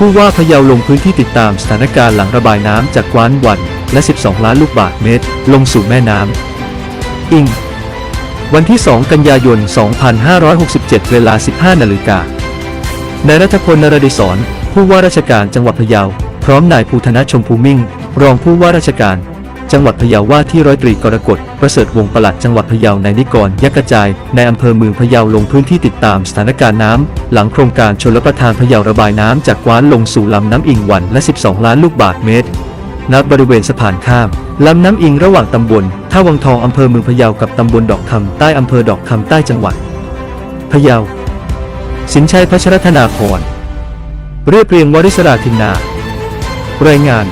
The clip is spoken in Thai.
ผู้ว่าพะเยาลงพื้นที่ติดตามสถานการณ์หลังระบายน้ำจากกว้านวัน และ 12 ล้านลูกบาศก์เมตร ลงสู่แม่น้ำอิง วันที่ 2 กันยายน 2567 เวลา 15 นาฬิกานายรัฐพลนรดิศรผู้ว่าราชการจังหวัดพะเยา พร้อมนายภูธนชมพูมิ่ง รองผู้ว่าราชการ จังหวัดพะเยาว่าที่ร้อยตรีกรกฎประเสริฐวงศ์ปลัดจังหวัดพะเยานายนิกรยักกระจายในอำเภอเมืองพะเยาลงพื้นที่ติดตามสถานการณ์น้ำหลังโครงการชลประทานพะเยาระบายน้ำจากกว้านลงสู่ลำน้ำอิงวันและ 12 ล้านลูกบาศก์เมตรณบริเวณสะพานข้ามลำน้ำอิงระหว่างตำบลท่าวังทองอำเภอเมืองพะเยากับตำบลดอกคำใต้อำเภอดอกคำใต้จังหวัดพะเยา สินชัยพัชรธนาพรเรียบเรียงวริศราธินนารายงาน